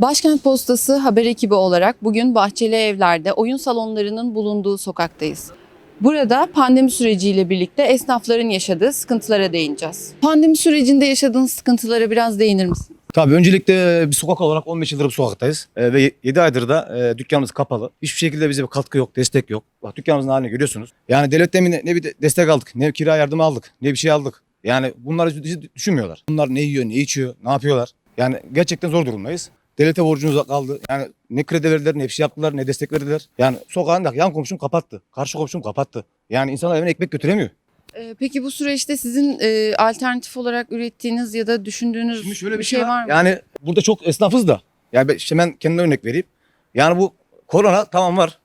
Başkent Postası haber ekibi olarak bugün Bahçeli Evler'de oyun salonlarının bulunduğu sokaktayız. Burada pandemi süreciyle birlikte esnafların yaşadığı sıkıntılara değineceğiz. Pandemi sürecinde yaşadığınız sıkıntılara biraz değinir misiniz? Tabii öncelikle bir sokak olarak 15 yıldır bu sokaktayız. Ee, ve 7 aydır da e, dükkanımız kapalı. Hiçbir şekilde bize bir katkı yok, destek yok. Bak dükkanımızın halini görüyorsunuz. Yani devletten ne, ne bir de- destek aldık, ne kira yardımı aldık, ne bir şey aldık. Yani bunları düşünmüyorlar. Bunlar ne yiyor, ne içiyor, ne yapıyorlar. Yani gerçekten zor durumdayız. Devlete borcumuz kaldı. Yani ne kredi verdiler, ne bir şey yaptılar, ne destek verdiler. Yani sokağın da yan komşum kapattı. Karşı komşum kapattı. Yani insanlar evine ekmek götüremiyor. Ee, Peki bu süreçte sizin e, alternatif olarak ürettiğiniz ya da düşündüğünüz Şimdi şöyle bir şey var mı? Yani burada çok esnafız da. Yani ben, işte ben kendime örnek vereyim. Yani bu korona tamam var.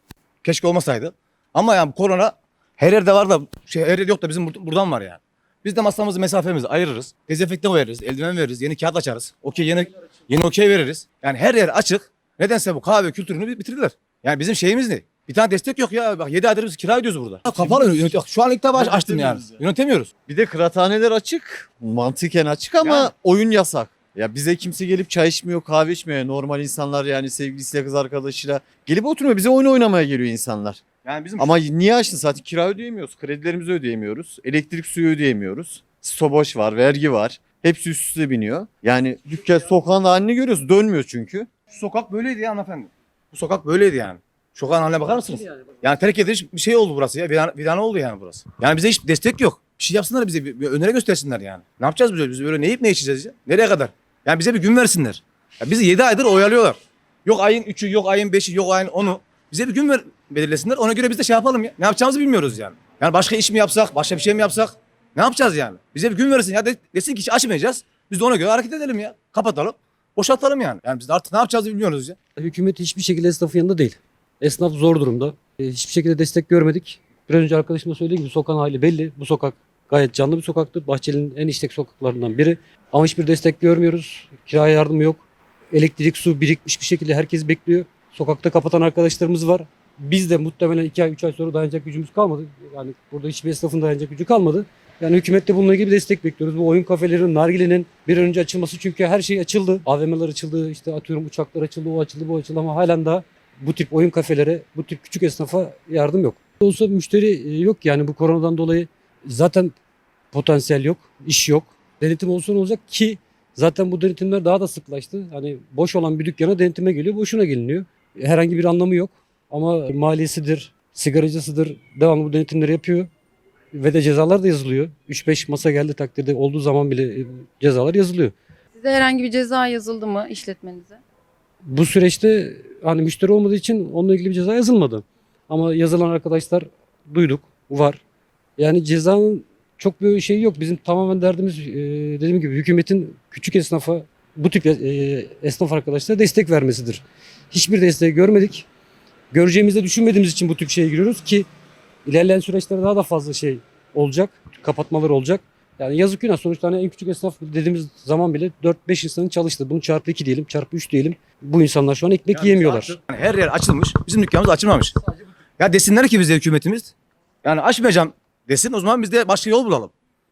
Keşke olmasaydı. Ama yani korona her yerde var da şey her yerde yok da bizim bur- buradan var yani. Biz de masamızı mesafemizi ayırırız. Dezenfektan veririz, eldiven veririz, yeni kağıt açarız. Okey yeni yeni okey veririz. Yani her yer açık. Nedense bu kahve kültürünü bitirdiler. Yani bizim şeyimiz ne? Bir tane destek yok ya. Bak 7 aydır biz kira ödüyoruz burada. Kapalı yönet. Şu an ilk defa açtım yani. Yönetemiyoruz ya. Yönetemiyoruz. Bir de kıraathaneler açık. Mantıken açık ama Yani. oyun yasak. Ya bize kimse gelip çay içmiyor, kahve içmiyor. Normal insanlar yani sevgilisiyle kız arkadaşıyla gelip oturmuyor. Bize oyun oynamaya geliyor insanlar. Yani bizim Ama niye açtın zaten kira ödeyemiyoruz. Kredilerimizi ödeyemiyoruz. Elektrik suyu ödeyemiyoruz. Stoboş var, vergi var. Hepsi üst üste biniyor. Yani dükkan sokağın halini görüyoruz. Dönmüyor çünkü. Şu sokak böyleydi ya hanımefendi. Bu sokak böyleydi yani. Sokağın haline bakar mısınız? Yani terk edilmiş bir şey oldu burası ya. Vidane, vidane oldu yani burası. Yani bize hiç destek yok. Bir şey yapsınlar bize, bir, bir öneri göstersinler yani. Ne yapacağız biz öyle? Biz böyle ne yiyip ne içeceğiz ya? Nereye kadar? Yani bize bir gün versinler. Ya bizi 7 aydır oyalıyorlar. Yok ayın 3'ü, yok ayın 5'i, yok ayın 10'u. Bize bir gün ver, belirlesinler. Ona göre biz de şey yapalım ya. Ne yapacağımızı bilmiyoruz yani. Yani başka iş mi yapsak, başka bir şey mi yapsak? Ne yapacağız yani? Bize bir gün verirsin ya. De, desin ki hiç açmayacağız. Biz de ona göre hareket edelim ya. Kapatalım. Boşaltalım yani. Yani biz de artık ne yapacağımızı bilmiyoruz ya. Hükümet hiçbir şekilde esnafın yanında değil. Esnaf zor durumda. E, Hiçbir şekilde destek görmedik. Bir önce arkadaşım da söylediği gibi sokağın hali belli. Bu sokak gayet canlı bir sokaktı. Bahçeli'nin en işlek sokaklarından biri. Ama hiçbir destek görmüyoruz. Kiraya yardım yok. Elektrik, su birikmiş bir şekilde herkes bekliyor. Sokakta kapatan arkadaşlarımız var. Biz de muhtemelen 2 ay 3 ay sonra dayanacak gücümüz kalmadı. Yani burada hiçbir esnafın dayanacak gücü kalmadı. Yani hükümette bununla ilgili bir destek bekliyoruz. Bu oyun kafelerin, nargilenin bir önce açılması çünkü her şey açıldı. AVM'ler açıldı, işte atıyorum uçaklar açıldı, o açıldı, bu açıldı ama halen daha bu tip oyun kafelere, bu tip küçük esnafa yardım yok. Olsa müşteri e, yok yani bu koronadan dolayı zaten potansiyel yok, iş yok. Denetim olsa olacak ki zaten bu denetimler daha da sıklaştı. Hani boş olan bir dükkana denetime geliyor, boşuna geliniyor. Herhangi bir anlamı yok ama maliyesidir, sigaracısıdır devamlı bu denetimleri yapıyor. Ve de cezalar da yazılıyor. 3-5 masa geldi takdirde olduğu zaman bile e, cezalar yazılıyor. Size herhangi bir ceza yazıldı mı işletmenize? Bu süreçte hani müşteri olmadığı için onunla ilgili bir ceza yazılmadı. Ama yazılan arkadaşlar duyduk, var. Yani cezanın çok bir şeyi yok. Bizim tamamen derdimiz e, dediğim gibi hükümetin küçük esnafa bu tip e, esnaf arkadaşlara destek vermesidir. Hiçbir desteği görmedik. Göreceğimizi düşünmediğimiz için bu tip şeye giriyoruz ki ilerleyen süreçlerde daha da fazla şey olacak. Kapatmalar olacak. Yani yazık günah sonuçta hani en küçük esnaf dediğimiz zaman bile 4-5 insanın çalıştı. Bunu çarpı 2 diyelim, çarpı 3 diyelim. Bu insanlar şu an ekmek Yani yiyemiyorlar. artık hani her yer açılmış. Bizim dükkanımız açılmamış. Ya desinler ki bize hükümetimiz. Yani açmayacağım desin o zaman biz de başka yol bulalım.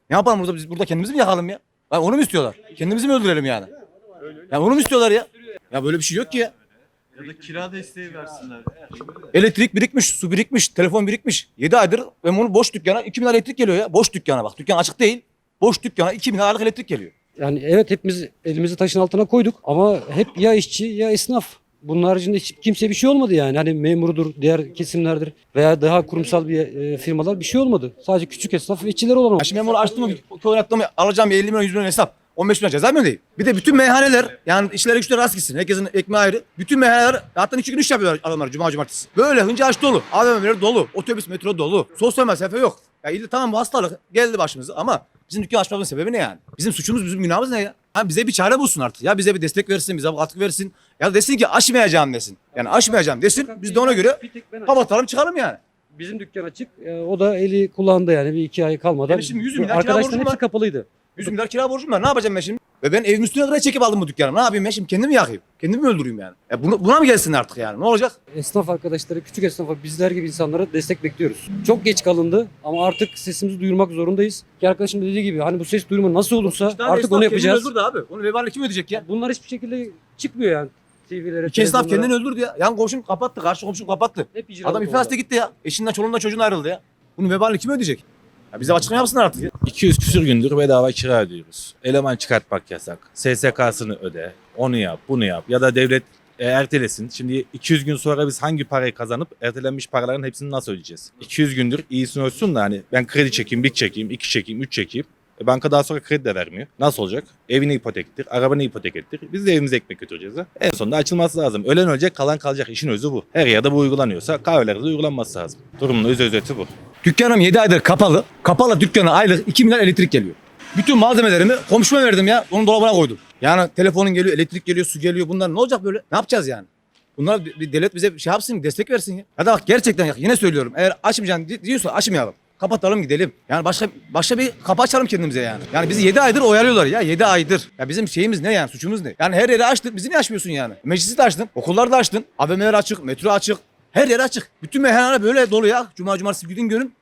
Ne yapalım burada biz burada kendimizi mi yakalım ya? Yani onu mu istiyorlar? Kendimizi mi öldürelim yani? Ya onu mu istiyorlar ya? Ya böyle bir şey yok ki ya. Ya da kira desteği versinler. Elektrik birikmiş, su birikmiş, telefon birikmiş. 7 aydır ben bunu boş dükkana 2 bin lira elektrik geliyor ya. Boş dükkana bak. Dükkan açık değil. Boş dükkana 2 bin liralık elektrik geliyor. Yani evet hepimiz elimizi taşın altına koyduk ama hep ya işçi ya esnaf. Bunun haricinde hiç kimse bir şey olmadı yani. Hani memurudur, diğer kesimlerdir veya daha kurumsal bir e, firmalar bir şey olmadı. Sadece küçük esnaf ve işçiler olan Ya şimdi ben bunu açtım mı, mı alacağım bir 50 milyon 100 milyon hesap. 15 milyon ceza mı ödeyeyim? Bir de bütün meyhaneler yani işleri güçleri rast gitsin. Herkesin ekmeği ayrı. Bütün meyhaneler hatta iki gün iş yapıyorlar adamlar cuma cumartesi. Böyle hınca aç dolu. AVM'ler dolu. Otobüs metro dolu. Sosyal mesafe yok. Ya illa tamam bu hastalık geldi başımıza ama bizim dükkan açmamızın sebebi ne yani? Bizim suçumuz bizim günahımız ne ya? Ha bize bir çare bulsun artık. Ya bize bir destek versin, bize bir katkı versin. Ya da desin ki açmayacağım desin. Yani açmayacağım desin. Biz de ona göre kapatalım çıkalım yani. Bizim dükkan açık. E, o da eli kulağında yani bir iki ay kalmadan. Benim şimdi 100 milyar kira Arkadaşların borcum hepsi var. kapalıydı. 100 milyar kira borcum var. Ne yapacağım ben şimdi? Ve ben evin üstüne kadar çekip aldım bu dükkanı. Ne yapayım ben şimdi? Kendimi mi yakayım? Kendimi mi öldüreyim yani? Ya bunu, buna mı gelsin artık yani? Ne olacak? Esnaf arkadaşları, küçük esnafa, bizler gibi insanlara destek bekliyoruz. Çok geç kalındı ama artık sesimizi duyurmak zorundayız. Ki arkadaşım da dediği gibi hani bu ses duyurma nasıl olursa İşte artık esnaf onu kendini yapacağız. öldürdü abi. Onun vebalini kim ödeyecek ya? Bunlar hiçbir şekilde çıkmıyor yani. TV'lere, İki esnaf televizyonlara- kendini öldürdü ya. Yan komşum kapattı, karşı komşum kapattı. Hep Adam oldu. iflas etti gitti ya. Eşinden, çoluğundan, çocuğundan ayrıldı ya. Bunun vebalini kim ödeyecek? Ya bize açıklama yapsınlar artık ya. 200 küsür gündür bedava kira ödüyoruz. Eleman çıkartmak yasak. SSK'sını öde. Onu yap, bunu yap. Ya da devlet e, ertelesin. Şimdi 200 gün sonra biz hangi parayı kazanıp ertelenmiş paraların hepsini nasıl ödeyeceğiz? 200 gündür iyisini ölçsün de hani ben kredi çekeyim, bir çekeyim, iki çekeyim, üç çekeyim. E banka daha sonra kredi de vermiyor. Nasıl olacak? Evini ipotektir, arabanı ipotek ettir. Biz de evimize ekmek götüreceğiz. Ha? En sonunda açılması lazım. Ölen ölecek, kalan kalacak. İşin özü bu. Her yerde bu uygulanıyorsa kahvelerde de uygulanması lazım. Durumun öz özeti bu. Dükkanım 7 aydır kapalı. Kapalı dükkana aylık 2 milyar elektrik geliyor. Bütün malzemelerimi komşuma verdim ya. Onun dolabına koydum. Yani telefonun geliyor, elektrik geliyor, su geliyor. Bunlar ne olacak böyle? Ne yapacağız yani? Bunlar bir devlet bize şey yapsın, destek versin ya. Da bak gerçekten ya, yine söylüyorum. Eğer açmayacaksın di- diyorsa açmayalım. Kapatalım gidelim. Yani başka başka bir kapı açalım kendimize yani. Yani bizi 7 aydır oyalıyorlar ya 7 aydır. Ya bizim şeyimiz ne yani suçumuz ne? Yani her yeri açtık bizi niye açmıyorsun yani? Meclisi de açtın, okulları da açtın, AVM'ler açık, metro açık. Her yer açık. Bütün meyhane böyle dolu ya. Cuma cumartesi gidin görün.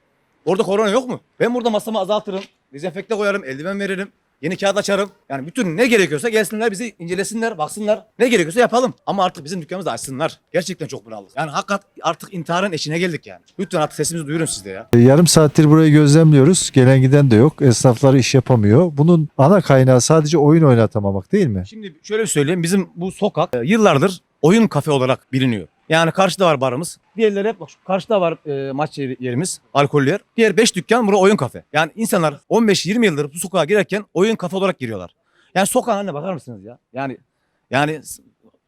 Orada korona yok mu? Ben burada masamı azaltırım. Dezenfekte koyarım, eldiven veririm. Yeni kağıt açarım. Yani bütün ne gerekiyorsa gelsinler bizi incelesinler, baksınlar. Ne gerekiyorsa yapalım. Ama artık bizim dükkanımızı açsınlar. Gerçekten çok bunaldık. Yani hakikat artık intiharın eşine geldik yani. Lütfen artık sesimizi duyurun siz de ya. E, Yarım saattir burayı gözlemliyoruz. Gelen giden de yok. Esnaflar iş yapamıyor. Bunun ana kaynağı sadece oyun oynatamamak değil mi? Şimdi şöyle söyleyeyim. Bizim bu sokak e, yıllardır oyun kafe olarak biliniyor. Yani karşıda var barımız. Diğerleri hep bak şu karşıda var e, maç yeri- yerimiz, alkollü yer. Diğer 5 dükkan burada oyun kafe. Yani insanlar 15-20 yıldır bu sokağa girerken oyun kafe olarak giriyorlar. Yani sokağın haline bakar mısınız ya? Yani yani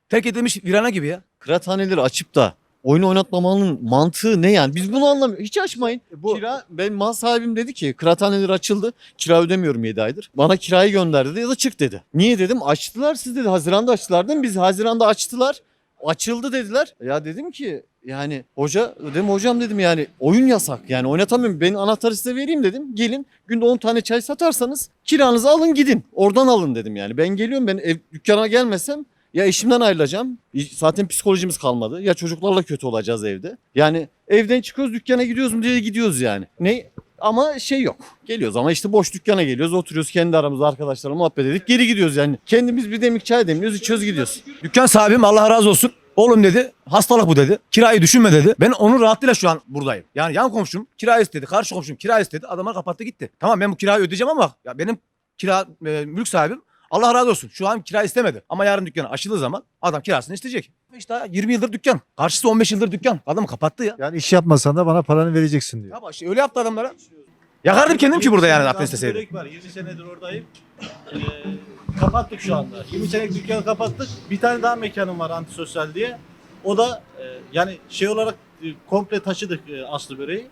terk edilmiş virana gibi ya. Kıraathaneleri açıp da oyun oynatmamanın mantığı ne yani? Biz bunu anlamıyoruz. Hiç açmayın. Kira, ben mal sahibim dedi ki kıraathaneler açıldı. Kira ödemiyorum 7 aydır. Bana kirayı gönder dedi ya da çık dedi. Niye dedim? Açtılar siz dedi. Haziranda açtılar değil mi? Biz Haziran'da açtılar. Açıldı dediler. Ya dedim ki yani hoca dedim hocam dedim yani oyun yasak yani oynatamıyorum. Ben anahtarı size vereyim dedim. Gelin günde 10 tane çay satarsanız kiranızı alın gidin. Oradan alın dedim yani. Ben geliyorum ben ev dükkana gelmesem ya eşimden ayrılacağım. Zaten psikolojimiz kalmadı. Ya çocuklarla kötü olacağız evde. Yani evden çıkıyoruz dükkana gidiyoruz mu diye gidiyoruz yani. Ne? Ama şey yok. Geliyoruz ama işte boş dükkana geliyoruz. Oturuyoruz kendi aramızda arkadaşlarla muhabbet edip geri gidiyoruz yani. Kendimiz bir demlik çay demliyoruz içiyoruz gidiyoruz. Dükkan sahibim Allah razı olsun. Oğlum dedi hastalık bu dedi. Kirayı düşünme dedi. Ben onun rahatlığıyla şu an buradayım. Yani yan komşum kira istedi. Karşı komşum kira istedi. Adamlar kapattı gitti. Tamam ben bu kirayı ödeyeceğim ama ya benim kira e, mülk sahibim Allah razı olsun. Şu an kira istemedi. Ama yarın dükkanı açıldığı zaman adam kirasını isteyecek. İşte 20 yıldır dükkan. Karşısı 15 yıldır dükkan. Adam kapattı ya. Yani iş yapmasan da bana paranı vereceksin diyor. Ya işte öyle yaptı adamlara. Yakardım kendim ki burada yani zaten isteseydim. Var. 20 senedir oradayım. Ee, kapattık şu anda. 20 senelik dükkanı kapattık. Bir tane daha mekanım var antisosyal diye. O da e, yani şey olarak e, komple taşıdık e, Aslı Böreği.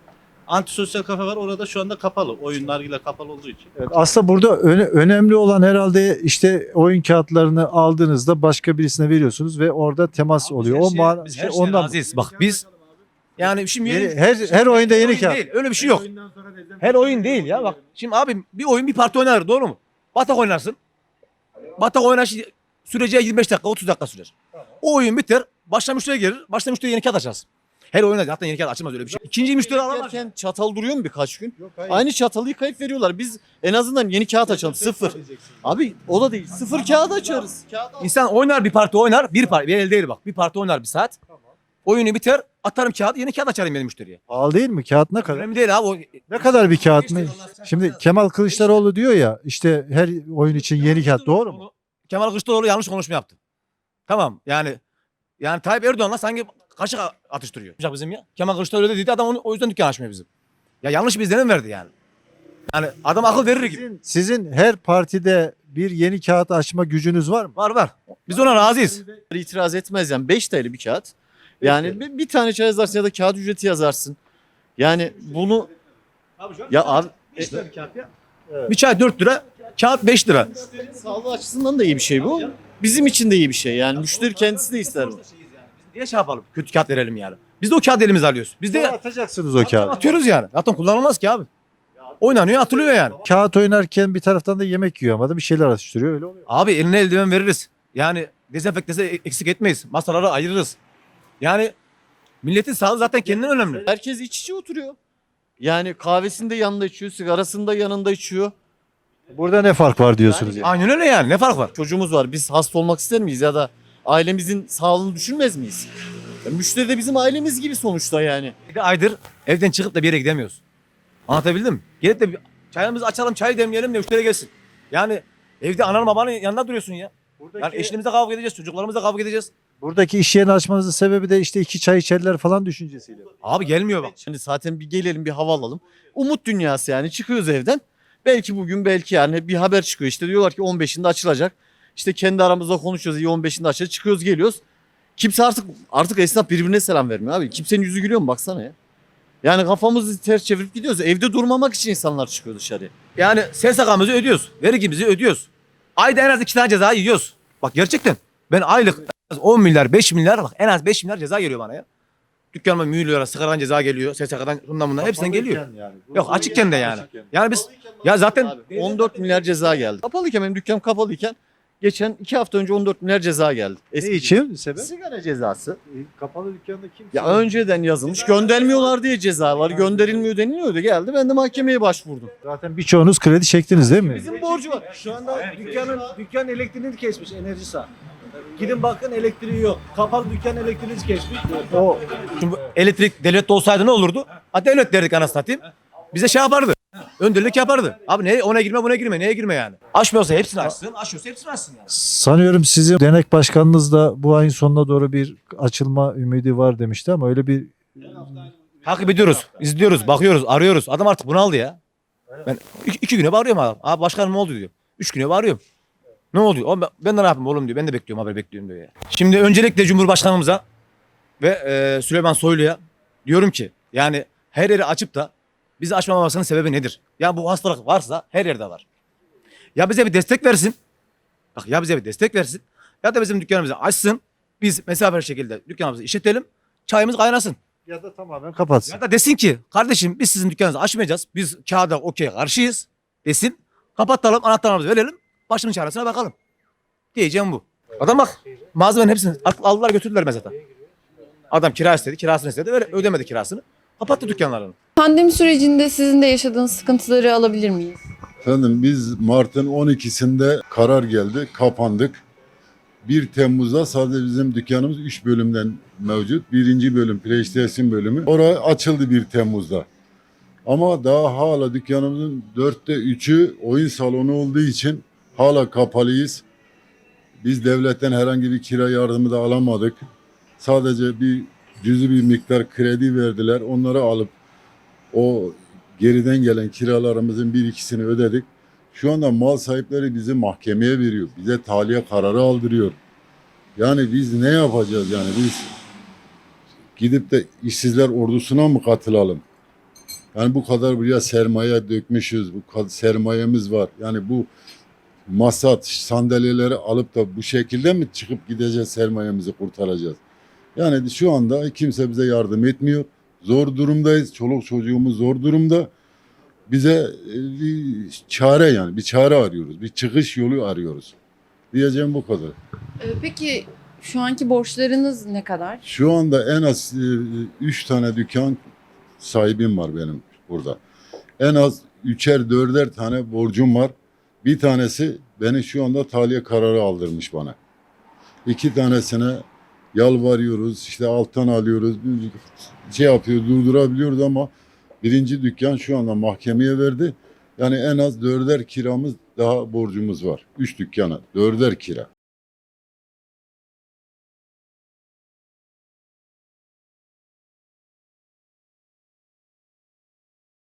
Antisosyal kafe var. Orada şu anda kapalı. Oyun nargile kapalı olduğu için. Evet, aslında burada öne- önemli olan herhalde işte oyun kağıtlarını aldığınızda başka birisine veriyorsunuz ve orada temas oluyor. Biz her o şeye- man- biz şey, her şeye ondan razıyız. Bak biz yani şimdi Yeni- her her oyunda yeni oyun kağıt. değil. Öyle bir şey yok. Her oyun değil ya bak. Şimdi abi bir oyun bir parti oynanır doğru mu? Batak oynarsın. Batak oynar süreceği 25 dakika 30 dakika sürer. O oyun biter. Başta müşteri gelir. Başta müşteri yeni kağıt açarsın. Her oyunda zaten yeni kağıt açılmaz öyle bir şey. İkinci müşteri alamaz. Yerken çatal duruyor mu birkaç gün? Aynı çatalı yıkayıp veriyorlar. Biz en azından yeni kağıt açalım. Sıfır. Abi o da değil. Sıfır kağıt açarız. İnsan oynar bir parti oynar. Bir parti. Bir el değil bak. Bir parti oynar bir saat. Oyunu biter. Atarım kağıt. Yeni kağıt açarım benim müşteriye. Pahalı değil mi? Kağıt ne kadar? Önemli değil abi. O, Ne kadar bir kağıt mı? Şimdi Kemal Kılıçdaroğlu diyor ya işte her oyun için yeni kağıt doğru mu? Kemal Kılıçdaroğlu yanlış konuşma yaptı. Tamam yani yani Tayyip Erdoğan'la sanki kaşık atıştırıyor. Yapacak bizim ya. Kemal Kılıçdaroğlu öyle dedi adam onu, o yüzden dükkan açmıyor bizim. Ya yanlış bir izlenim verdi yani. Yani adam akıl verir gibi. Sizin, sizin her partide bir yeni kağıt açma gücünüz var mı? Var var. Biz ona razıyız. itiraz etmez yani 5 TL bir kağıt. Yani bir, bir tane çay yazarsın ya da kağıt ücreti yazarsın. Yani bunu ya abi Bir çay 4 lira, kağıt 5 lira. sağlığı açısından da iyi bir şey bu. Bizim için de iyi bir şey yani müşteri kendisi de ister. bunu. Niye şey yapalım? Kötü kağıt verelim yani. Biz de o kağıt elimize alıyoruz. Biz de atacaksınız o kağıdı. atıyoruz yani. Zaten kullanılmaz ki abi. Oynanıyor atılıyor yani. Kağıt oynarken bir taraftan da yemek yiyor ama da bir şeyler atıştırıyor öyle oluyor. Abi eline eldiven veririz. Yani dezenfektesi eksik etmeyiz. Masaları ayırırız. Yani milletin sağlığı zaten kendinden önemli. Herkes iç içe oturuyor. Yani kahvesini de yanında içiyor, sigarasını da yanında içiyor. Burada ne fark var diyorsunuz yani. Aynen öyle yani. Ne fark var? Çocuğumuz var. Biz hasta olmak ister miyiz ya da ailemizin sağlığını düşünmez miyiz? Ya müşteri de bizim ailemiz gibi sonuçta yani. Bir aydır evden çıkıp da bir yere gidemiyoruz. Anlatabildim mi? Gelip de bir çayımızı açalım, çay demleyelim de müşteri gelsin. Yani evde ananın babanın yanında duruyorsun ya. Yani eşimizle kavga edeceğiz, çocuklarımızla kavga edeceğiz. Buradaki iş yerini açmanızın sebebi de işte iki çay içerler falan düşüncesiyle. Abi gelmiyor bak. Şimdi zaten bir gelelim bir hava alalım. Umut dünyası yani çıkıyoruz evden. Belki bugün belki yani bir haber çıkıyor işte diyorlar ki 15'inde açılacak. İşte kendi aramızda konuşuyoruz iyi 15'inde açılacak çıkıyoruz geliyoruz. Kimse artık artık esnaf birbirine selam vermiyor abi. Kimsenin yüzü gülüyor mu baksana ya. Yani kafamızı ters çevirip gidiyoruz. Evde durmamak için insanlar çıkıyor dışarıya. Yani SSK'mızı ödüyoruz, vergimizi ödüyoruz. Ayda en az iki tane ceza yiyoruz. Bak gerçekten ben aylık en az 10 milyar, 5 milyar bak en az 5 milyar ceza geliyor bana ya. Dükkanıma mühürlüyorlar, sigaradan ceza geliyor, SSK'dan bundan bundan hepsinden geliyor. Yok açıkken de yani. Yani biz ya zaten Abi, 14 milyar ceza geldi. Kapalıyken benim dükkanım kapalıyken geçen 2 hafta önce 14 milyar ceza geldi. Ne Eski için? Sebep? Sigara cezası. Kapalı dükkanda kim? Ya önceden yazılmış göndermiyorlar diye cezalar gönderilmiyor deniliyordu geldi ben de mahkemeye başvurdum. Zaten birçoğunuz kredi çektiniz değil mi? Bizim borcu var. Şu anda dükkanın dükkan elektriğini kesmiş Enerjisa. Gidin bakın elektriği yok. Kapalı dükkan elektriğini kesmiş. O Şimdi elektrik devlette olsaydı ne olurdu? Ha devlet derdik anasını satayım. Bize şey yapardı. Öndürlük yapardı. Abi ne ona girme buna girme neye girme yani. Aşmıyorsa hepsini açsın. Aşıyorsa hepsini açsın yani. sanıyorum sizin denek başkanınız da bu ayın sonuna doğru bir açılma ümidi var demişti ama öyle bir Takip ediyoruz, izliyoruz, bakıyoruz, arıyoruz. Adam artık bunaldı ya. Ben iki, iki güne bağırıyorum adam. Abi başkanım ne oldu diyor. Üç güne bağırıyorum. Ne oluyor? Oğlum ben, ben de ne yapayım oğlum diyor. Ben de bekliyorum haber bekliyorum diyor ya. Şimdi öncelikle Cumhurbaşkanımıza ve e, Süleyman Soylu'ya diyorum ki yani her yeri açıp da bizi açmamasının sebebi nedir? Ya bu hastalık varsa her yerde var. Ya bize bir destek versin. Bak ya bize bir destek versin. Ya da bizim dükkanımızı açsın. Biz mesafeli şekilde dükkanımızı işletelim. Çayımız kaynasın. ya da tamamen kapatsın. Ya da desin ki kardeşim biz sizin dükkanınızı açmayacağız. Biz kağıda okey karşıyız desin. Kapatalım anahtarlarımızı verelim. Başımın çaresine bakalım. Diyeceğim bu. Adam bak malzemenin hepsini aldılar götürdüler mesela. Adam kira istedi kirasını istedi ve ödemedi kirasını. Kapattı dükkanlarını. Pandemi sürecinde sizin de yaşadığınız sıkıntıları alabilir miyiz? Efendim biz Mart'ın 12'sinde karar geldi, kapandık. 1 Temmuz'da sadece bizim dükkanımız 3 bölümden mevcut. Birinci bölüm PlayStation bölümü. Orası açıldı 1 Temmuz'da. Ama daha hala dükkanımızın dörtte üçü oyun salonu olduğu için hala kapalıyız. Biz devletten herhangi bir kira yardımı da alamadık. Sadece bir cüzi bir miktar kredi verdiler. Onları alıp o geriden gelen kiralarımızın bir ikisini ödedik. Şu anda mal sahipleri bizi mahkemeye veriyor. Bize tahliye kararı aldırıyor. Yani biz ne yapacağız yani biz gidip de işsizler ordusuna mı katılalım? Yani bu kadar buraya sermaye dökmüşüz. Bu kadar sermayemiz var. Yani bu masa sandalyeleri alıp da bu şekilde mi çıkıp gideceğiz sermayemizi kurtaracağız? Yani şu anda kimse bize yardım etmiyor. Zor durumdayız. Çoluk çocuğumuz zor durumda. Bize e, bir çare yani bir çare arıyoruz. Bir çıkış yolu arıyoruz. Diyeceğim bu kadar. Ee, Peki şu anki borçlarınız ne kadar? Şu anda en az 3 tane dükkan sahibim var benim burada. En az üçer dörder tane borcum var. Bir tanesi beni şu anda tahliye kararı aldırmış bana. İki tanesine yalvarıyoruz, işte alttan alıyoruz, şey yapıyor, durdurabiliyoruz ama birinci dükkan şu anda mahkemeye verdi. Yani en az dörder kiramız daha borcumuz var. Üç dükkana dörder kira.